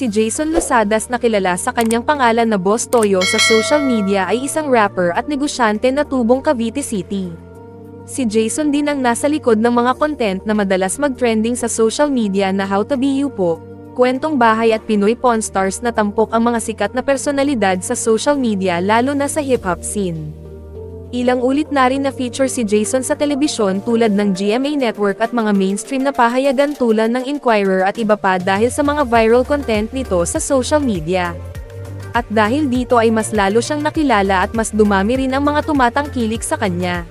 Si Jason Losadas na kilala sa kanyang pangalan na Boss Toyo sa social media ay isang rapper at negosyante na tubong Cavite City. Si Jason din ang nasa likod ng mga content na madalas mag-trending sa social media na How to be you po, kwentong bahay at Pinoy Pawn Stars na tampok ang mga sikat na personalidad sa social media lalo na sa hip-hop scene. Ilang ulit na rin na feature si Jason sa telebisyon tulad ng GMA Network at mga mainstream na pahayagan tulad ng Inquirer at iba pa dahil sa mga viral content nito sa social media. At dahil dito ay mas lalo siyang nakilala at mas dumami rin ang mga tumatangkilik sa kanya.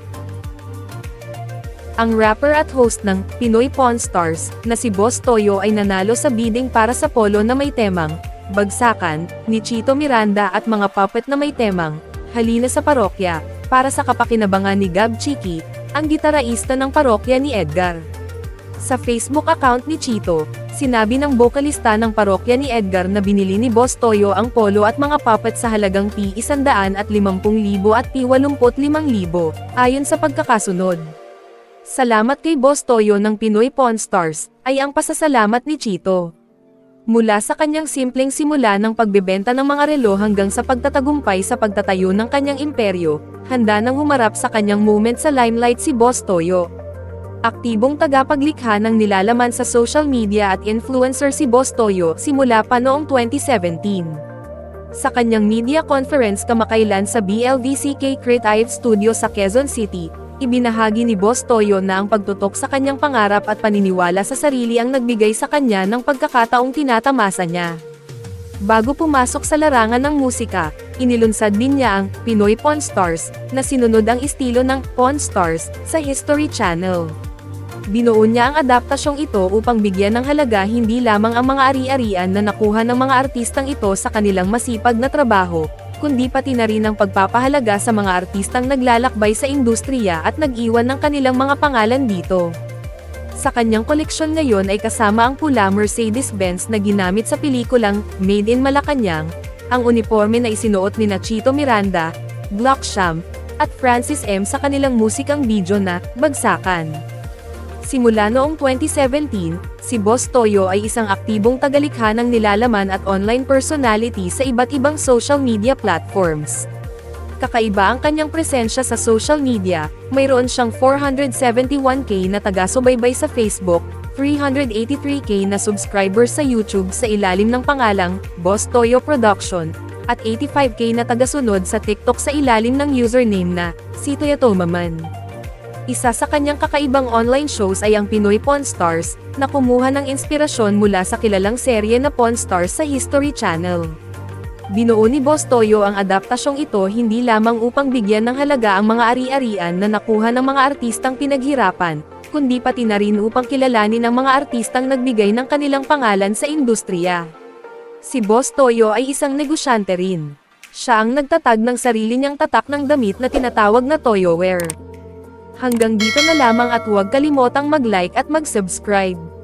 Ang rapper at host ng Pinoy Pawn Stars na si Boss Toyo ay nanalo sa bidding para sa polo na may temang Bagsakan ni Chito Miranda at mga puppet na may temang Halina sa Parokya para sa kapakinabangan ni Gab Chiki, ang gitaraista ng parokya ni Edgar. Sa Facebook account ni Chito, sinabi ng bokalista ng parokya ni Edgar na binili ni Boss Toyo ang polo at mga puppet sa halagang P150,000 at 55,000 ayon sa pagkakasunod. Salamat kay Boss Toyo ng Pinoy Pawn Stars, ay ang pasasalamat ni Chito. Mula sa kanyang simpleng simula ng pagbebenta ng mga relo hanggang sa pagtatagumpay sa pagtatayo ng kanyang imperyo, handa nang humarap sa kanyang moment sa limelight si Boss Toyo. Aktibong tagapaglikha ng nilalaman sa social media at influencer si Boss Toyo simula pa noong 2017. Sa kanyang media conference kamakailan sa BLVCK Creative Studio sa Quezon City, ibinahagi ni Boss Toyo na ang pagtutok sa kanyang pangarap at paniniwala sa sarili ang nagbigay sa kanya ng pagkakataong tinatamasa niya. Bago pumasok sa larangan ng musika, inilunsad din niya ang Pinoy Pawn Stars na sinunod ang estilo ng Pawn Stars sa History Channel. Binuo niya ang adaptasyong ito upang bigyan ng halaga hindi lamang ang mga ari-arian na nakuha ng mga artistang ito sa kanilang masipag na trabaho, kundi pati na rin ang pagpapahalaga sa mga artistang naglalakbay sa industriya at nag-iwan ng kanilang mga pangalan dito. Sa kanyang koleksyon ngayon ay kasama ang pula Mercedes-Benz na ginamit sa pelikulang Made in Malacanang, ang uniforme na isinuot ni Nachito Miranda, Glocksham, at Francis M sa kanilang musikang video na Bagsakan. Simula noong 2017, si Boss Toyo ay isang aktibong tagalikha ng nilalaman at online personality sa iba't ibang social media platforms. Kakaiba ang kanyang presensya sa social media, mayroon siyang 471k na taga-subaybay sa Facebook, 383k na subscribers sa YouTube sa ilalim ng pangalang Boss Toyo Production, at 85k na tagasunod sa TikTok sa ilalim ng username na si Toyatomaman. Isa sa kanyang kakaibang online shows ay ang Pinoy Pawn Stars, na kumuha ng inspirasyon mula sa kilalang serye na Pawn Stars sa History Channel. Binuo ni Boss Toyo ang adaptasyong ito hindi lamang upang bigyan ng halaga ang mga ari-arian na nakuha ng mga artistang pinaghirapan, kundi pati na rin upang kilalanin ang mga artistang nagbigay ng kanilang pangalan sa industriya. Si Boss Toyo ay isang negosyante rin. Siya ang nagtatag ng sarili niyang tatak ng damit na tinatawag na Toyo Wear. Hanggang dito na lamang at huwag kalimotang mag-like at mag-subscribe.